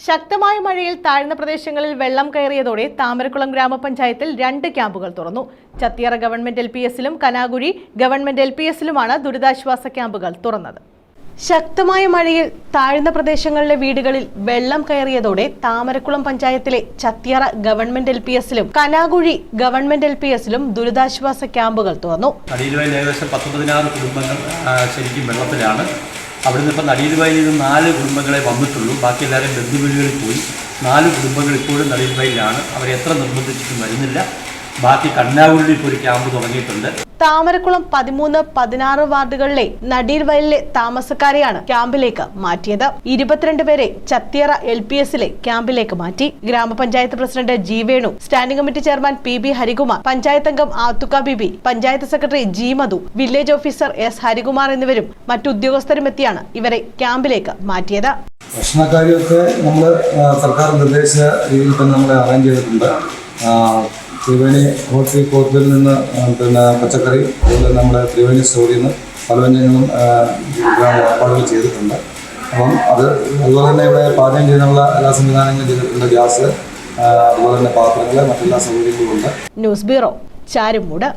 ശക്തമായ മഴയിൽ താഴ്ന്ന പ്രദേശങ്ങളിൽ വെള്ളം കയറിയതോടെ താമരക്കുളം ഗ്രാമപഞ്ചായത്തിൽ രണ്ട് ക്യാമ്പുകൾ തുറന്നു. ചത്തിയറ ഗവൺമെന്റ് എൽ പി എസിലും കനാകുഴി ഗവൺമെന്റ് എൽ പി എസിലുമാണ് ദുരിതാശ്വാസ ക്യാമ്പുകൾ തുറന്നത്. ശക്തമായ മഴയിൽ താഴ്ന്ന പ്രദേശങ്ങളിലെ വീടുകളിൽ വെള്ളം കയറിയതോടെ താമരക്കുളം പഞ്ചായത്തിലെ ചത്തിയറ ഗവൺമെന്റ് എൽ പി എസിലും കനാകുഴി ഗവൺമെന്റ് എൽ പി എസിലും ദുരിതാശ്വാസ ക്യാമ്പുകൾ തുറന്നു. കുടുംബങ്ങൾ അവിടുന്ന് ഇപ്പം നടിയിലുവയലിൽ നിന്ന് നാല് കുടുംബങ്ങളെ വന്നിട്ടുള്ളൂ. ബാക്കി എല്ലാവരും ബന്ധുവീടുകളിൽ പോയി. നാല് കുടുംബങ്ങൾ ഇപ്പോഴും നടീൽ അവരെ എത്ര നിർബന്ധിച്ചിട്ടും വരുന്നില്ല. ബാക്കി കണ്ണാവുള്ളിൽ ഒരു ക്യാമ്പ് തുടങ്ങിയിട്ടുണ്ട്. താമരക്കുളം പതിമൂന്ന് പതിനാറ് വാർഡുകളിലെ നടീർവയലിലെ താമസക്കാരെയാണ് ക്യാമ്പിലേക്ക് മാറ്റിയത്. ഇരുപത്തിരണ്ട് പേരെ ചത്തിയറ എൽ പി എസിലെ ക്യാമ്പിലേക്ക് മാറ്റി. ഗ്രാമപഞ്ചായത്ത് president G Venu standing committee chairman P B Harikumar panchayat അംഗം Athukka Bibi panchayat secretary G Madhu village officer S Harikumar എന്നിവരും മറ്റുദ്യോഗസ്ഥരും എത്തിയാണ് ഇവരെ ക്യാമ്പിലേക്ക് മാറ്റിയത്. ഭക്ഷണക്കാര്യമൊക്കെ നമ്മൾ സർക്കാർ നിർദ്ദേശിച്ച രീതിയിൽ തന്നെ നമ്മളെ അറേഞ്ച് ചെയ്തിട്ടുണ്ട്. ആ, ത്രിവേണി കോർട്ടിൽ നിന്ന് പിന്നെ പച്ചക്കറി അതുപോലെ നമ്മുടെ ത്രിവേണി സ്റ്റോറിൽ നിന്ന് പല വ്യഞ്ജനങ്ങളും ഏർപ്പാടുകൾ ചെയ്തിട്ടുണ്ട്. അപ്പം അത് അതുപോലെ തന്നെ ഇവിടെ പാചകം ചെയ്യാനുള്ള എല്ലാ സംവിധാനങ്ങളും ചെയ്തിട്ടുണ്ട് ഗ്യാസ് അതുപോലെ തന്നെ പാത്രങ്ങൾ മറ്റെല്ലാ സൗകര്യങ്ങളും ഉണ്ട് ന്യൂസ് ബ്യൂറോ ചാരുമൂട്.